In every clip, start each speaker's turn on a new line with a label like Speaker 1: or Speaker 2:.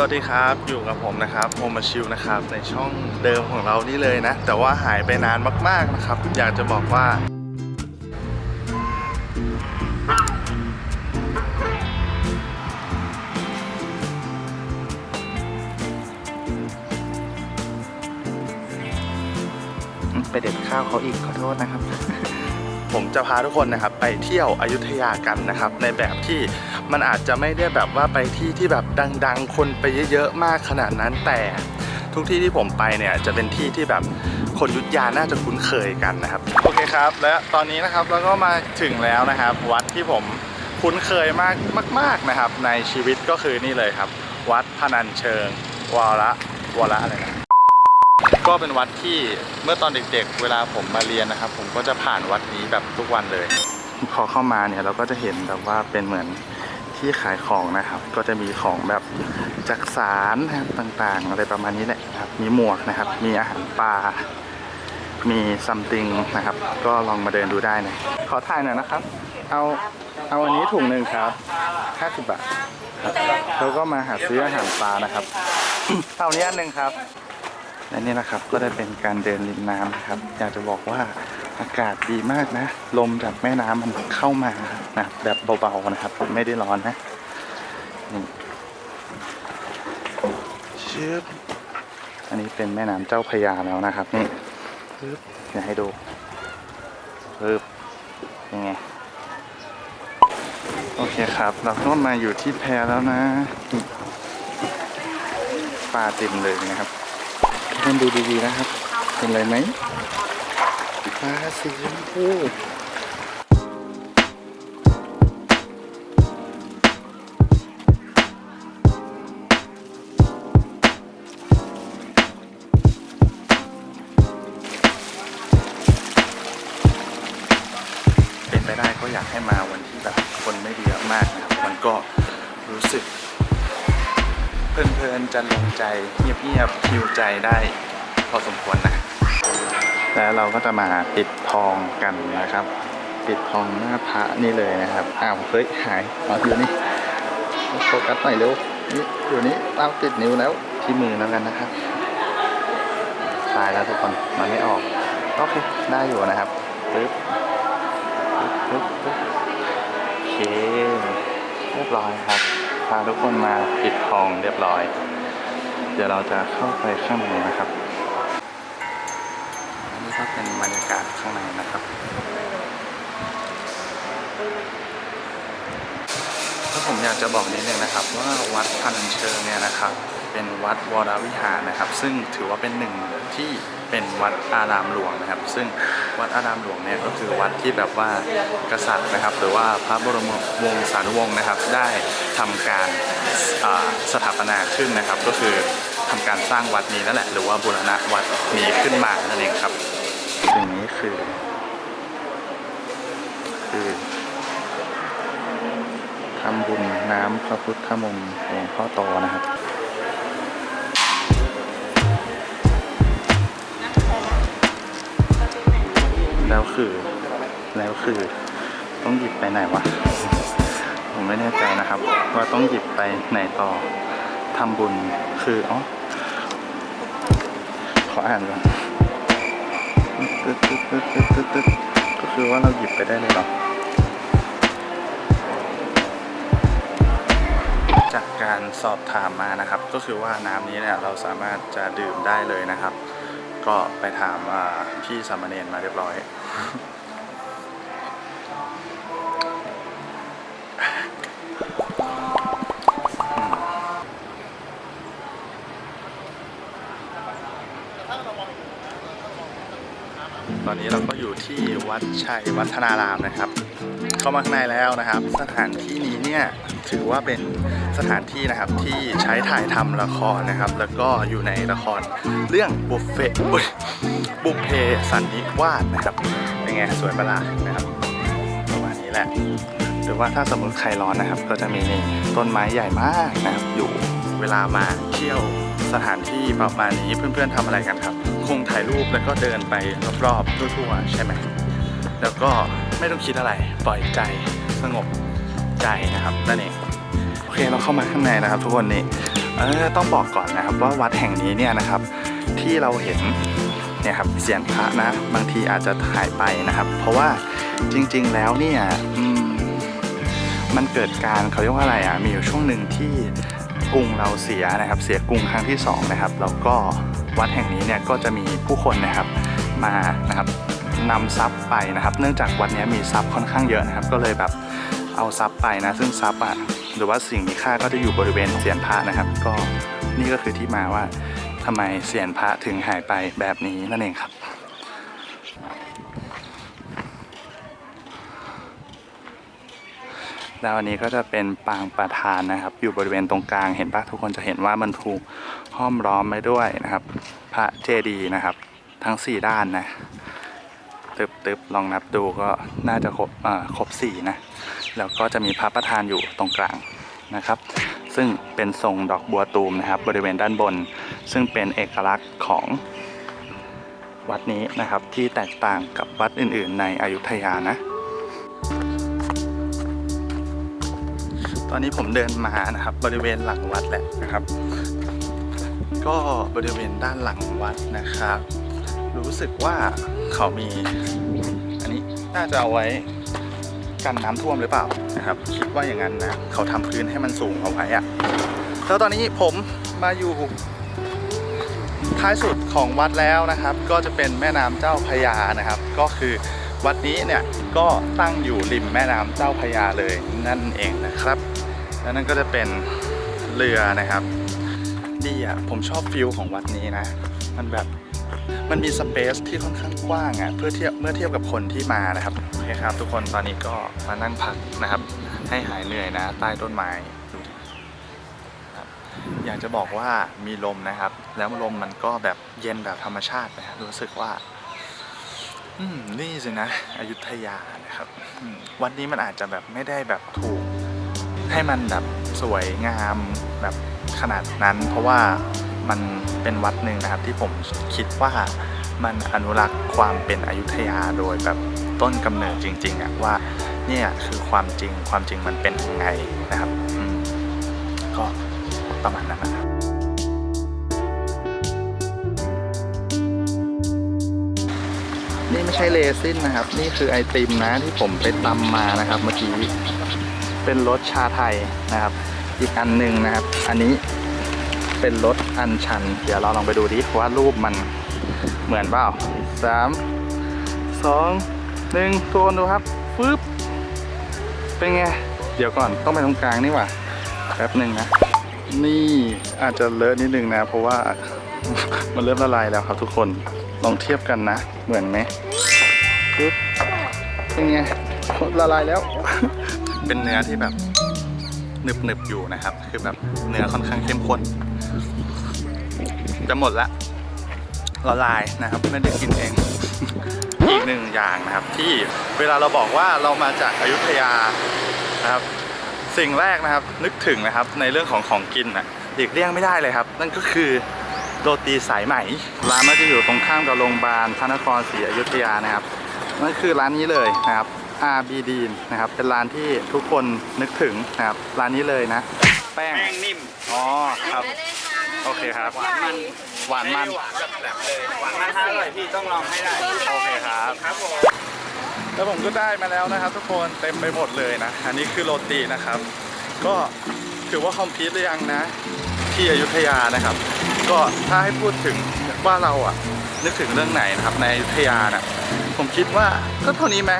Speaker 1: สวัสดีครับอยู่กับผมนะครับโฮมาชิวนะครับในช่องเดิมของเรานี่เลยนะ แต่ว่าหายไปนานมาก ๆนะครับ อยากจะบอกว่า ไปเด็ดข้าวเขาอีกขอโทษนะครับ ผมจะพาทุกคนนะครับไปเที่ยวอยุธยากันนะครับ ในแบบที่ มันอาจจะไม่ได้แบบว่าไปที่ที่แบบดัง ๆ คนไปเยอะๆมากขนาดนั้นแต่ทุกที่ที่ผมไปเนี่ยจะเป็นที่ที่แบบคนยุธยาน่าจะคุ้นเคยกันนะครับ โอเคครับ และตอนนี้นะครับเราก็มาถึงแล้วนะครับ วัดที่ผมคุ้นเคยมากมาก ๆนะครับ ในชีวิตก็คือนี่เลยครับ วัดพนัญเชิงวรวรอะไรนะก็เป็นวัดที่เมื่อตอนเด็กๆ เวลาผมมาเรียนนะครับ ผมก็จะผ่านวัดนี้แบบทุกวันเลย พอเข้ามาเนี่ยเราก็จะเห็นแบบว่าเป็นเหมือน ที่ขายของนะครับ ก็จะมีของแบบจักสารนะครับต่างๆ อะไรประมาณนี้แหละครับ มีหมวกนะครับ มีอาหารปลา มีซัมติงนะครับ ก็ลองมาเดินดูได้นะ ขอถ่ายหน่อยนะครับ เอาเอาอันนี้ถุงหนึ่งครับ50บาทครับแล้วก็มาหาซื้ออาหารปลานะครับเอานนี้อันหนึ่งครับและนี่นะครับก็ได้เป็นการเดินริมน้ำนะครับ อยากจะบอกว่า อากาศดีมากนะ ลมจากแม่น้ำมันเข้ามานะแบบเบาๆนะครับ ไม่ได้ร้อนนะนี่ชืบอันนี้เป็นแม่น้ำเจ้าพระยาแล้วนะครับ นี่ปึ๊บอยากให้ดูปึ๊บยังไงโอเคครับ เราก็มาอยู่ที่แพแล้วนะนี่ปลาเต็มเลยนะครับท่านดูดีๆนะครับ เป็นไรไหม ปลาสีชมพูเป็นไปได้ก็อยากให้มาวันที่แบบคนไม่เยอะมากนะครับ มันก็รู้สึก เพลินๆจะลงใจเงียบๆคิวใจได้พอสมควรนะ แล้วเราก็จะมาปิดทองกันนะครับ ปิดทองหน้าพระนี่เลยนะครับอ้าวเฮ้ยหายอ๋ออยู่นี่โฟกัสหน่อยเร็วนี่อยู่นี่ตามติดนิ้วแล้วที่มือแล้วกันนะครับตายแล้วทุกคนมันไม่ออกโอเคได้อยู่นะครับปึ๊บปึ๊บปึ๊บโอเคเรียบร้อยครับพาทุกคนมาปิดทองเรียบร้อย เดี๋ยวเราจะเข้าไปข้างในนะครับ เป็นบรรยากาศข้างในนะครับถ้าผมอยากจะบอกนิดนึงนะครับ ว่าวัดพันเชิงเนี่ยนะครับ เป็นวัดวรวิหารนะครับ ซึ่งถือว่าเป็นหนึ่งที่เป็นวัดอารามหลวงนะครับ ซึ่งวัดอารามหลวงเนี่ยก็คือวัดที่แบบว่ากษัตริย์นะครับ หรือว่าพระบรมวงศานุวงศ์นะครับ ได้ทำการสถาปนาขึ้นนะครับ ก็คือทำการสร้างวัดนี้นั่นแหละ หรือว่าบูรณะวัดนี้ขึ้นมานั่นเองครับ คือคือทำบุญน้ำพระพุทธมนต์หลวงพ่อโตนะครับแล้วคือ แล้วคือ ต้องหยิบไปไหนวะ ผมไม่แน่ใจนะครับ ว่าต้องหยิบไปไหนต่อทำบุญ คือ อ๋อ ขออ่านก่อน ตึ๊ดตึ๊ดตึ๊ดตึ๊ดตึ๊ดตึ๊ดก็คือว่าเราหยิบไปได้เลยเหรอจากการสอบถามมานะครับ ก็คือว่าน้ำนี้เนี่ยเราสามารถจะดื่มได้เลยนะครับ ก็ไปถามพี่สามเณรมาเรียบร้อย ตอนนี้เราก็อยู่ที่วัดชัยวัฒนารามนะครับ เข้ามาข้างในแล้วนะครับ สถานที่นี้เนี่ยถือว่าเป็นสถานที่นะครับที่ใช้ถ่ายทำละครนะครับ แล้วก็อยู่ในละครเรื่องบุฟเฟ่บุพเพสันนิวาสนะครับเป็นไงสวยประหลาดนะครับประมาณนี้แหละหรือว่าถ้าสมมติใครร้อนนะครับ ก็จะมีต้นไม้ใหญ่มากนะครับ อยู่เวลามาเที่ยว สถานที่ประมาณนี้เพื่อนๆทำอะไรกันครับ คงถ่ายรูปแล้วก็เดินไปรอบๆทั่วๆใช่ไหมแล้วก็ไม่ต้องคิดอะไรปล่อยใจสงบใจนะครับนั่นเองโอเคเราเข้ามาข้างในนะครับ ทุกคนนี่เออต้องบอกก่อนนะครับว่าวัดแห่งนี้เนี่ยนะครับ ที่เราเห็นเนี่ยครับเสียนพระนะ บางทีอาจจะหายไปนะครับ เพราะว่าจริง ๆแล้วเนี่ยอืมมันเกิดการเขาเรียกว่าอะไรอะมีอยู่ช่วงหนึ่งที่ กรุงเราเสียนะครับ เสียกรุงครั้งที่สองนะครับแล้วก็วัดแห่งนี้เนี่ยก็จะมีผู้คนนะครับมานะครับนำทรัพย์ไปนะครับ เนื่องจากวัดนี้มีทรัพย์ค่อนข้างเยอะนะครับ ก็เลยแบบเอาทรัพย์ไปนะซึ่งทรัพย์อะหรือว่าสิ่งมีค่าก็จะอยู่บริเวณเสียนพระนะครับ ก็นี่ก็คือที่มาว่าทำไมเสียนพระถึงหายไปแบบนี้นั่นเองครับ แล้วอันนี้ก็จะเป็นปางประธานนะครับ อยู่บริเวณตรงกลางเห็นปะทุกคนจะเห็นว่ามันถูกห้อมล้อมไว้ด้วยนะครับ พระเจดีย์นะครับ ทั้ง 4 ด้านนะตึบตึบลองนับดูก็น่าจะครบอ่าครบสี่นะแล้วก็จะมีพระประธานอยู่ตรงกลางนะครับ ซึ่งเป็นทรงดอกบัวตูมนะครับ บริเวณด้านบน ซึ่งเป็นเอกลักษณ์ของวัดนี้นะครับที่แตกต่างกับวัดอื่น ๆ ในอยุธยานะ ตอนนี้ผมเดินมานะครับ บริเวณหลังวัดแหละนะครับ ก็บริเวณด้านหลังวัดนะครับ รู้สึกว่าเขามี อันนี้น่าจะเอาไว้กันน้ำท่วมหรือเปล่านะครับ คิดว่าอย่างนั้นนะเขาทำพื้นให้มันสูงเอาไว้อะแล้วตอนนี้ผมมาอยู่ท้ายสุดของวัดแล้วนะครับ ก็จะเป็นแม่น้ำเจ้าพยานะครับ ก็คือวัดนี้เนี่ยก็ตั้งอยู่ริมแม่น้ำเจ้าพยาเลยนั่นเองนะครับ แล้วนั่นก็จะเป็นเรือนะครับดีอะผมชอบฟิลของวัดนี้นะ มันแบบมันมีสเปซที่ค่อนข้างกว้างอะเพื่อเทียบเมื่อเทียบกับคนที่มานะครับโอเคครับ ทุกคนตอนนี้ก็มานั่งพักนะครับ ให้หายเหนื่อยนะ ใต้ต้นไม้ดูอยากจะบอกว่ามีลมนะครับ แล้วลมมันก็แบบเย็นแบบธรรมชาตินะรู้สึกว่าอืมนี่สินะอยุธยานะครับวันนี้มันอาจจะแบบไม่ได้แบบถูก ให้มันแบบสวยงามแบบขนาดนั้น เพราะว่ามันเป็นวัดหนึ่งนะครับที่ผมคิดว่ามันอนุรักษ์ความเป็นอยุธยาโดยแบบต้นกำเนิดจริงๆอะว่าเนี่ยคือความจริงความจริงมันเป็นยังไงนะครับอืมก็ประมาณนั้นนะครับนี่ไม่ใช่เลซินนะครับ นี่คือไอติมนะที่ผมไปตำมานะครับเมื่อกี้ เป็นรสชาไทยนะครับ อีกอันหนึ่งนะครับ อันนี้เป็นรสอันชัน เดี๋ยวเราลองไปดูดิว่ารูปมันเหมือนเปล่าสามสองหนึ่งทวนดูครับฟึบเป็นไง เดี๋ยวก่อนต้องไปตรงกลางนี่หว่าแป๊บหนึ่งนะ นี่อาจจะเลอะนิดนึงนะ เพราะว่ามันเริ่มละลายแล้วครับทุกคนลองเทียบกันนะ เหมือนไหมปึ๊บเป็นไงละลายแล้ว เป็นเนื้อที่แบบหนึบหนึบๆอยู่นะครับ คือแบบเนื้อค่อนข้างเข้มข้น จะหมดละละลายนะครับไม่ได้กินเอง อีกหนึ่งอย่างนะครับ ที่เวลาเราบอกว่าเรามาจากอายุทยานะครับ สิ่งแรกนะครับนึกถึงนะครับในเรื่องของของกินอนะหลีกเลี่ยงไม่ได้เลยครับ นั่นก็คือโรตีสายไหมร้านมันจะอยู่ตรงข้ามกับโรงพยาบาลพระนครศรีอยุธยานะครับนั่นคือร้านนี้เลยนะครับ RB d ีนนะครับ เป็นร้านที่ทุกคนนึกถึงนะครับ ร้านนี้เลยนะ แป้ง
Speaker 2: แป้งนิ่ม
Speaker 1: อ๋อครับ โอเคครับ
Speaker 2: หวานมัน
Speaker 1: หวานมัน
Speaker 2: หวานแบบแบบเลยหวานมันถ้าอร่อยพี่ต้องลองให้ได้
Speaker 1: โอเคครับ
Speaker 2: ครับผม
Speaker 1: แล้วผมก็ได้มาแล้วนะครับ ทุกคนเต็มไปหมดเลยนะ อันนี้คือโรตีนะครับ ก็ถือว่าคอมพลีทหรือยังนะ ที่อยุธยานะครับ ก็ถ้าให้พูดถึงว่าเราอะนึกถึงเรื่องไหนนะครับ ในอยุธยานะผมคิดว่าก็เท่านี้ไหม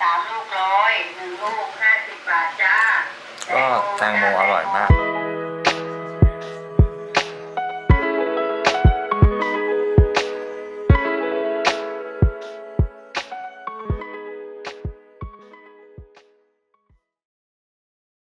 Speaker 3: สามลูกร้อยหนึ่งลูกห้าสิบบาทจ้า
Speaker 1: ก็แตงโมอร่อยมาก